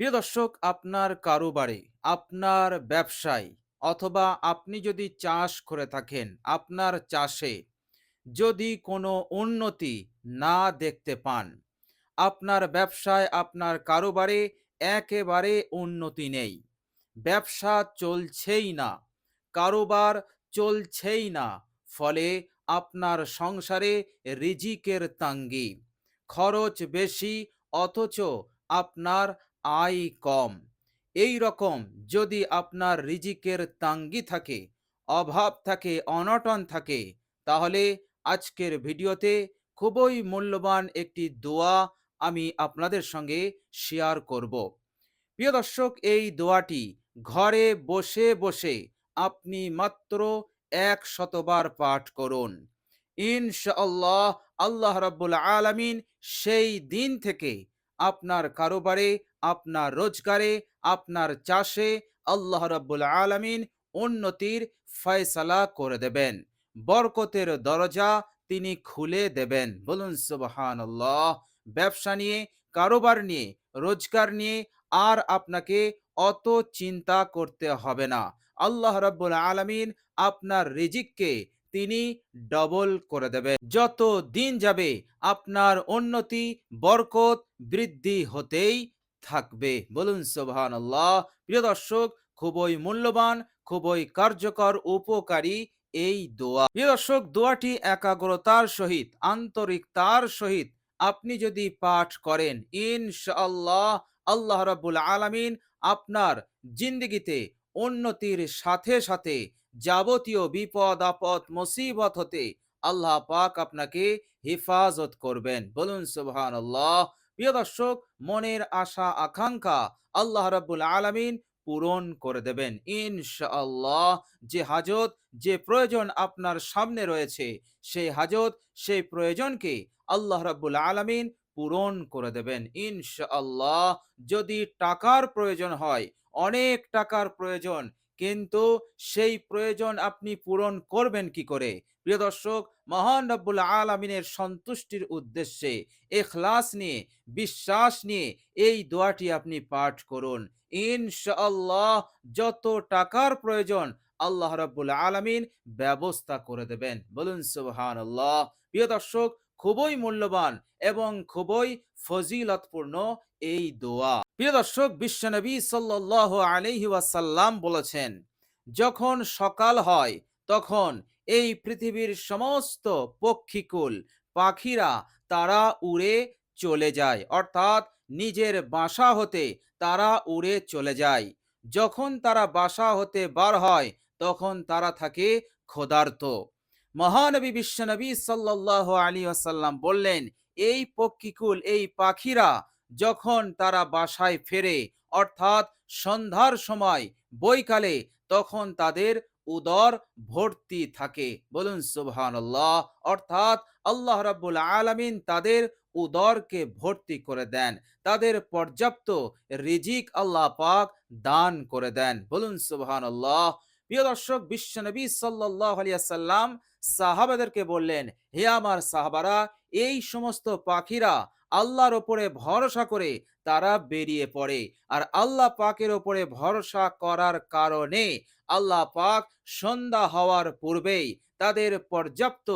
প্রিয় দর্শক, আপনার কারোবারে আপনার ব্যবসায় অথবা আপনি যদি চাষ করে থাকেন, আপনার চাষে যদি কোনো উন্নতি না দেখতে পান, আপনার ব্যবসায়, আপনার কারোবারে একেবারে উন্নতি নেই। ব্যবসা চলছেই না, কারোবার চলছেই না, ফলে আপনার সংসারে রিজিকের তাঙ্গি। খরচ বেশি, অথচ আপনার আয় কম। এই রকম যদি আপনার রিজিকের তাঙ্গি থাকে, অভাব থাকে, অনটন থাকে, তাহলে আজকের ভিডিওতে খুবই মূল্যবান একটি দোয়া আমি আপনাদের সঙ্গে শেয়ার করব। প্রিয় দর্শক, এই দোয়াটি ঘরে বসে বসে আপনি মাত্র এক শতবার পাঠ করুন। ইনশাআল্লাহ, আল্লাহ রাব্বুল আলামিন সেই দিন থেকে আপনার কারোবারে, আপনার রোজগারে, আপনার চাষে আল্লাহ রাব্বুল আলামিন উন্নতির ফয়সালা করে দেবেন। বরকতের দরজা তিনি খুলে দেবেন। বলুন সুবহানাল্লাহ। ব্যবসা নিয়ে, কারোবার নিয়ে, রোজগার নিয়ে আর আপনাকে অত চিন্তা করতে হবে না। আল্লাহ রাব্বুল আলামিন আপনার রিজিককে তিনি ডবল করে দেবেন যত দিন যাবে, আপনার উন্নতি, বরকত বৃদ্ধি হতেই থাকবে। বলুন সোভান আল্লাহ প্রিয় দর্শক, খুবই মূল্যবান, খুবই কার্যকর, উপকারী এই দোয়া। প্রিয় দর্শক, দোয়াটি একাগ্রতার সহিত, আন্তরিকতার সহিত আপনি যদি পাঠ করেন, ইনশাআল্লাহ আল্লাহ রাব্বুল আলামিন আপনার জিন্দগিতে উন্নতির সাথে সাথে যাবতীয় বিপদ, আপদ, মুসিবত হতে আল্লাহ পাক আপনাকে হেফাজত করবেন। বলুন সুবহান আল্লাহ প্রিয় দর্শক, মনের আশা, আকাঙ্ক্ষা আল্লাহ রাব্বুল আলামিন পূরণ করে দেবেন। ইনশাআল্লাহ, যে হাজত, যে প্রয়োজন আপনার সামনে রয়েছে, সেই হাজত, সেই প্রয়োজনকে আল্লাহ রাব্বুল আলামিন পূরণ করে দেবেন। ইনশাআল্লাহ, যদি টাকার প্রয়োজন হয়, অনেক টাকার প্রয়োজন কিন্তু সেই প্রয়োজন আপনি পূরণ করবেন কি করে? প্রিয় দর্শক, মহান রব্বুল আলমিনের সন্তুষ্টির উদ্দেশ্যে, এখলাস নিয়ে, বিশ্বাস নিয়ে এই দোয়াটি আপনি পাঠ করুন। ইনশাআল্লাহ যত টাকার প্রয়োজন, আল্লাহ রব্বুল আলমিন ব্যবস্থা করে দেবেন। বলুন সুবহান আল্লাহ প্রিয় দর্শক খুবই মূল্যবান এবং খুবই ফজিলতপূর্ণ এই দোয়া। প্রিয় দর্শক, বিশ্বনবী সাল্লাহ আলহি ওয়াসাল্লাম বলেছেন, যখন সকাল হয়, তখন এই পৃথিবীর সমস্ত পক্ষীকুল, পাখিরা তারা উড়ে চলে যায়। অর্থাৎ নিজের বাসা হতে তারা উড়ে চলে যায়। যখন তারা বাসা হতে বার হয়, তখন তারা থাকে ক্ষুধার্ত। মহানবী বিশ্বনবী সাল্লাহ আলী আসাল্লাম বললেন, এই পক্ষীকুল, এই পাখিরা যখন তারা বাসায় ফেরে, অর্থাৎ সন্ধ্যার সময় বৈকালে, তখন তাদের উদর ভর্তি থাকে। বলুন সুবহান অর্থাৎ আল্লাহ রাব্বুল আলামিন তাদের উদরকে ভর্তি করে দেন। তাদের পর্যাপ্ত রিজিক আল্লাহ পাক দান করে দেন। বলুন সুবহান আল্লাহ প্রিয় দর্শক বিশ্বনবী সাল্লাহ আলিয়াল্লাম সাহাবাদেরকে বললেন, হে আমার সাহাবারা, এই সমস্ত পাখিরা আল্লাহর ওপরে ভরসা করে তারা বেরিয়ে পড়ে। আর আল্লাহ পাকের ওপরে ভরসা করার কারণে আল্লাহ পাক সন্ধ্যা হওয়ার পূর্বেই তাদের পর্যাপ্ত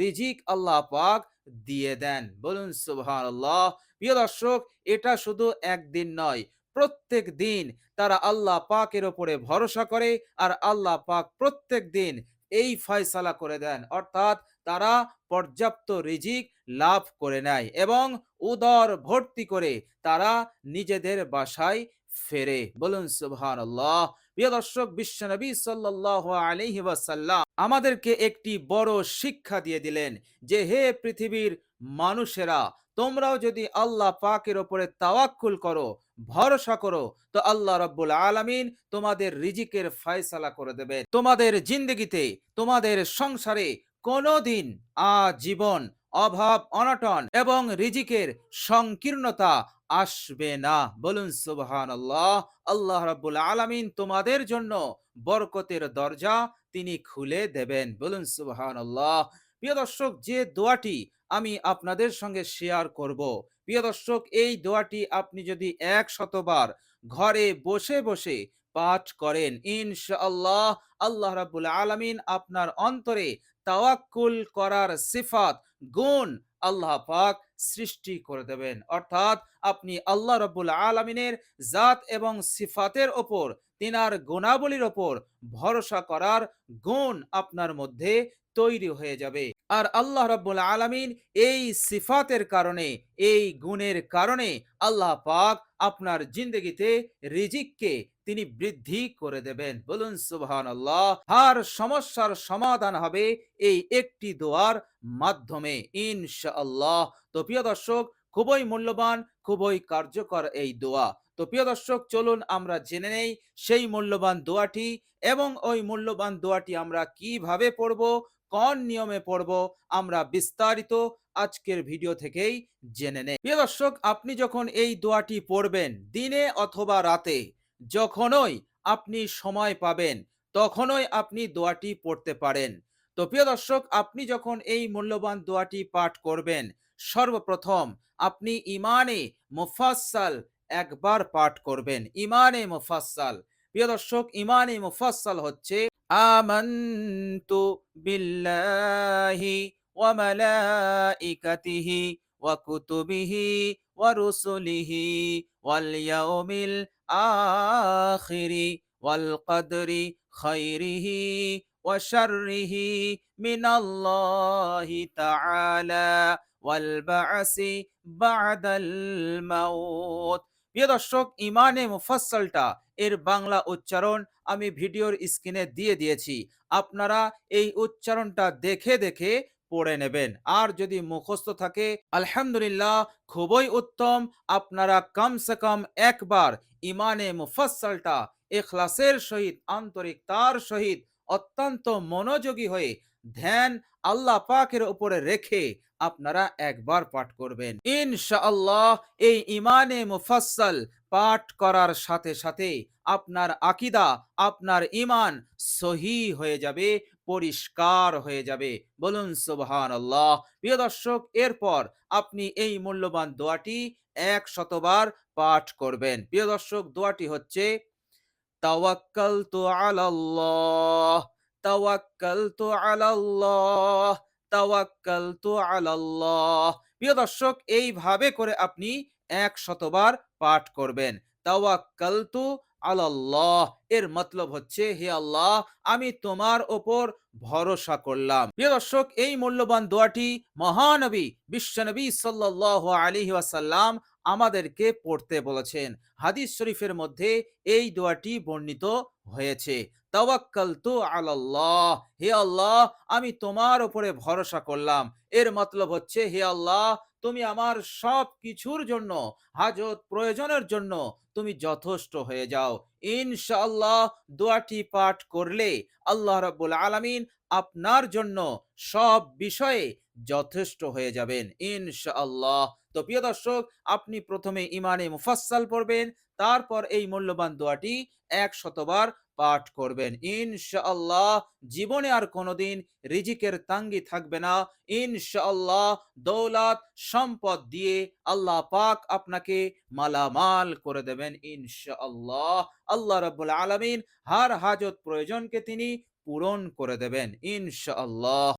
রিজিক আল্লাহ পাক দিয়ে দেন। বলুন সুবহান আল্লাহ প্রিয় দর্শক, এটা শুধু একদিন নয় প্রত্যেক দিন তারা আল্লাহ পাকের ওপরে ভরসা করে আর আল্লাহ পাক প্রত্যেক দিন এই ফয়সালা করে দেন। অর্থাৎ তারা পর্যাপ্ত রিজিক লাভ করে নেয় এবং উদর ভর্তি করে তারা নিজেদের বাসায় ফেরে। বলুন সুবহান আল্লাহ প্রিয় দর্শক বিশ্বনবী সাল্লাহ আলহি আমাদেরকে একটি বড় শিক্ষা দিয়ে দিলেন যে হে পৃথিবীর মানুষেরা তোমরাও যদি আল্লাহ পাকের ওপরে তাওয়াক্কুল করো, ভরসা করো, তো আল্লাহ রব্বুল আলামিন তোমাদের রিজিকের ফয়সালা করে দেবে। তোমাদের জিন্দগিতে, তোমাদের সংসারে কোনোদিন আজীবন অভাব, অনটন এবং রিজিকের সংকীর্ণতা আসবে না। বলুন সুবহান আল্লাহ আল্লাহ রাব্বুল আলামিন তোমাদের জন্য বরকতের দরজা তিনি খুলে দেবেন। বলুন সুবহান আল্লাহ প্রিয় দর্শক, যে দোয়াটি আমি আপনাদের সঙ্গে শেয়ার করব, প্রিয় দর্শক, এই দোয়াটি আপনি যদি এক শতবার ঘরে বসে বসে পাঠ করেন, ইনশাআল্লাহ আল্লাহ রাব্বুল আলামিন আপনার অন্তরে তাওয়াক্কুল করার সিফাত, গুণ আল্লাহ পাক সৃষ্টি করে দেবেন। অর্থাৎ আপনি আল্লাহ রাব্বুল আলামিনের জাত এবং সিফাতের ওপর, তিনার গুণাবলীর ওপর ভরসা করার গুণ আপনার মধ্যে তৈরি হয়ে যাবে। আর আল্লাহ রব্বুল আলমিন এই সিফাতের কারণে, এই গুণের কারণে আল্লাহ পাক আপনার জিন্দগিতে রিজিককে তিনি বৃদ্ধি করে দেবেন। বলুন সুবহান আল্লাহ আর সমস্যার সমাধান হবে এই একটি দোয়ার মাধ্যমে, ইনশাআল্লাহ। তো প্রিয় দর্শক খুবই মূল্যবান, খুবই কার্যকর এই দোয়া। তো প্রিয় দর্শক, চলুন আমরা জেনে নেই সেই মূল্যবান দোয়াটি এবং ওই মূল্যবান দোয়াটি আমরা কীভাবে পড়ব, কোন নিয়মে পড়ব, আমরা বিস্তারিত আজকের ভিডিও থেকেই জেনে নেই। প্রিয় দর্শক, আপনি যখন এই দোয়াটি পড়বেন দিনে অথবা রাতে, যখনই আপনি সময় পাবেন, তখনই আপনি দোয়াটি পড়তে পারেন। তো প্রিয় দর্শক, আপনি যখন এই মূল্যবান দোয়াটি পাঠ করবেন সর্বপ্রথম আপনি ইমানে মুফাসসাল একবার পাঠ করবেন। ইমানে মুফাসসাল। প্রিয় দর্শক ইমানে মুফাসসাল হচ্ছে আমানতু বিল্লাহি ওয়া মালাইকাতিহি ওয়া কুতুবিহি ওয়া রুসুলিহি ওয়াল ইয়াউমিল আখিরি ওয়াল কদরি খাইরিহি শাররিহি মিনাল্লাহি তাআলা ওয়াল বা'সি বা'দাল মাউত প্রিয় দর্শক ইমানে মুফাসসালটা, এর বাংলা উচ্চারণ আমি ভিডিওর স্ক্রিনে দিয়ে দিয়েছি। আপনারা এই উচ্চারণটা দেখে দেখে পড়ে নেবেন। আর যদি মুখস্থ থাকে, আলহামদুলিল্লাহ, খুবই উত্তম। আপনারা কমসে কম একবার ইমানে মুফাসসালটা, এখলাসের সহিত, আন্তরিকতার সহিত অত্যন্ত মনোযোগী হয়ে ধ্যান আল্লাহ পাকের উপরে রেখে আপনারা একবার পাঠ করবেন। ইনশাআল্লাহ এই ইমানে মুফাসসাল পাঠ করার সাথে সাথে আপনার আকিদা, আপনার ইমান সহি হয়ে যাবে, পরিষ্কার হয়ে যাবে। বলুন সুবহান আল্লাহ প্রিয় দর্শক, এরপর আপনি এই মূল্যবান দোয়াটি এক শতবার পাঠ করবেন। প্রিয় দর্শক, দোয়াটি হচ্ছে তাওয়াক্কালতু আলাল্লাহ তাওয়াক্কালতু আলাল্লাহ তাওয়াক্কালতু আলাল্লাহ। প্রিয় দর্শক, এইভাবে করে আপনি এক পাঠ করবেন। তাওয়াক্কালতু আলাল্লাহ, এর মতলব হচ্ছে, হে আল্লাহ, আমি তোমার ওপর ভরসা করলাম। প্রিয় দর্শক, এই মূল্যবান দোয়াটি মহানবী, বিশ্বনবী সাল্লাল্লাহু আলাইহি ওয়াসাল্লাম আমাদেরকে পড়তে বলেছেন। হাদিস শরীফের মধ্যে এই দোয়াটি বর্ণিত হয়েছে। তাওয়াক্কালতু আলাল্লাহ। হে আল্লাহ, আমি তোমার উপরে ভরসা করলাম। এর মতলব হচ্ছে, হে আল্লাহ, তুমি আমার সব কিছুর জন্য, হাজত প্রয়োজনের জন্য, তুমি যথেষ্ট হয়ে যাও। ইনশাআল্লাহ, দোয়াটি পাঠ করলে আল্লাহ রাব্বুল আলামিন আপনার জন্য সব বিষয়ে যথেষ্ট হয়ে যাবেন, ইনশাআল্লাহ। তো প্রিয় দর্শক, আপনি প্রথমে ইমানে মুফাসসাল পড়বেন, তারপর এই মূল্যবান দোয়াটি এক শতবার পাঠ করবেন। ইনশাআল্লাহ, জীবনে আর কোনোদিন রিজিকের তাঙ্গি থাকবে না। ইনশাআল্লাহ, দৌলত, সম্পদ দিয়ে আল্লাহ পাক আপনাকে মালামাল করে দেবেন, ইনশাআল্লাহ। আল্লাহ রাব্বুল আলামিন, হার হাজত প্রয়োজনকে তিনি পূরণ করে দেবেন, ইনশাআল্লাহ।